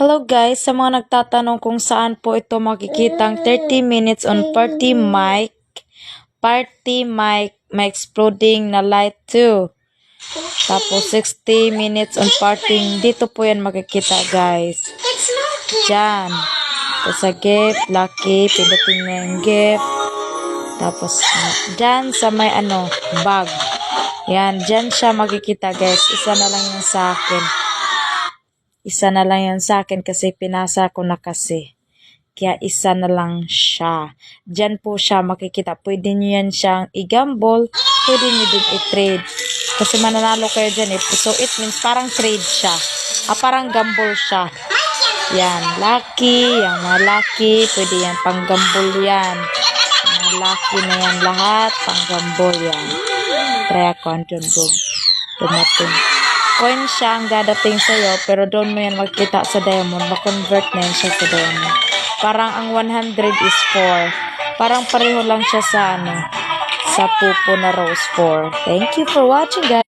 Hello guys, sa mga nagtatanong kung saan po ito makikitang 30 minutes on party mic, party mic, may exploding na light too. Tapos 60 minutes on parting, dito po yan makikita guys. Diyan. Tapos sa gift, lucky, pindutin mo yung gift. Tapos dyan sa may ano, bag. Yan, dyan siya makikita guys. Isa na lang yung sa akin. Isa na lang yan sa akin kasi pinasa ko na kasi. Kaya isa na lang siya. Diyan po siya makikita. Pwede nyo yan siyang i-gamble. Pwede nyo din i-trade. Kasi mananalo kayo dyan eh. So it means parang trade siya. Ah, parang gamble siya. Yan. Lucky. Yung mga lucky. Pwede yan pang gamble yan. Yung mga lucky na yan lahat. Pang gamble yan. Try ako ang dumating coin siya ang dadating sa'yo, pero doon mo yan magkita sa diamond, ma-convert na yan siya sa diamond. Parang ang 100 is 4. Parang pareho lang siya sa ano, sa pupo na rose 4. Thank you for watching guys.